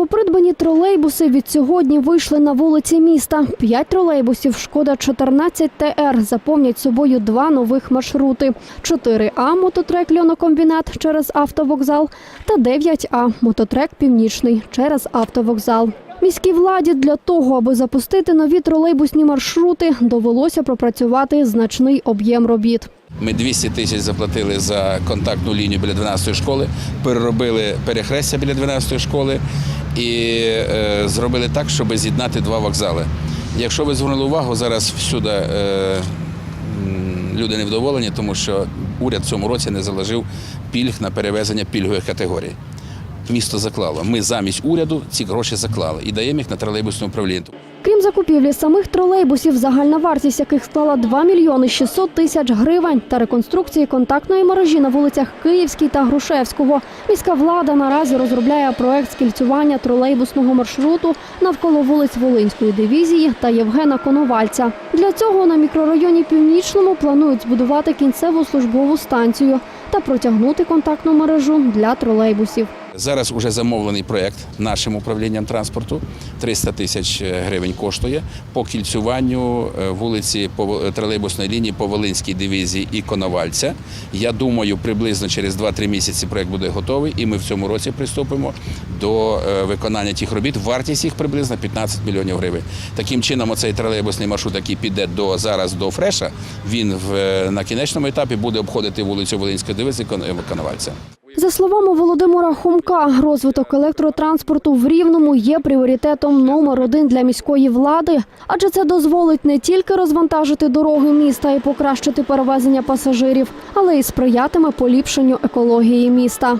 Новопридбані тролейбуси від сьогодні вийшли на вулиці міста. П'ять тролейбусів Шкода 14 ТР заповнять собою два нових маршрути: 4А мототрек Льонокомбінат через автовокзал та 9А мототрек Північний через автовокзал. Міській владі для того, аби запустити нові тролейбусні маршрути, довелося пропрацювати значний об'єм робіт. Ми 200 тисяч заплатили за контактну лінію біля 12-ї школи, переробили перехрестя біля 12-ї школи і е, зробили так, щоб з'єднати два вокзали. Якщо ви звернули увагу, зараз всюди е, люди невдоволені, тому що уряд в цьому році не заложив пільг на перевезення пільгових категорій. Місто заклало. Ми замість уряду ці гроші заклали і даємо їх на тролейбусне управління. Крім закупівлі самих тролейбусів, загальна вартість яких склала 2 мільйони 600 тисяч гривень та реконструкції контактної мережі на вулицях Київській та Грушевського. Міська влада наразі розробляє проект скільцювання тролейбусного маршруту навколо вулиць Волинської дивізії та Євгена Коновальця. Для цього на мікрорайоні Північному планують збудувати кінцеву службову станцію та протягнути контактну мережу для тролейбусів. Зараз вже замовлений проєкт нашим управлінням транспорту. 300 тисяч гривень коштує по кільцюванню е, вулиці по тролейбусної лінії по Волинській дивізії і Коновальця. Я думаю, приблизно через 2-3 місяці проєкт буде готовий, і ми в цьому році приступимо до е, виконання тих робіт. Вартість їх приблизно 15 мільйонів гривень. Таким чином, оцей тролейбусний маршрут, який піде до зараз до Фреша, він в е, на кінечному етапі буде обходити вулицю Волинської дивізії е, Коновальця. За словами Володимира Хомка, розвиток електротранспорту в Рівному є пріоритетом номер один для міської влади, адже це дозволить не тільки розвантажити дороги міста і покращити перевезення пасажирів, але й сприятиме поліпшенню екології міста.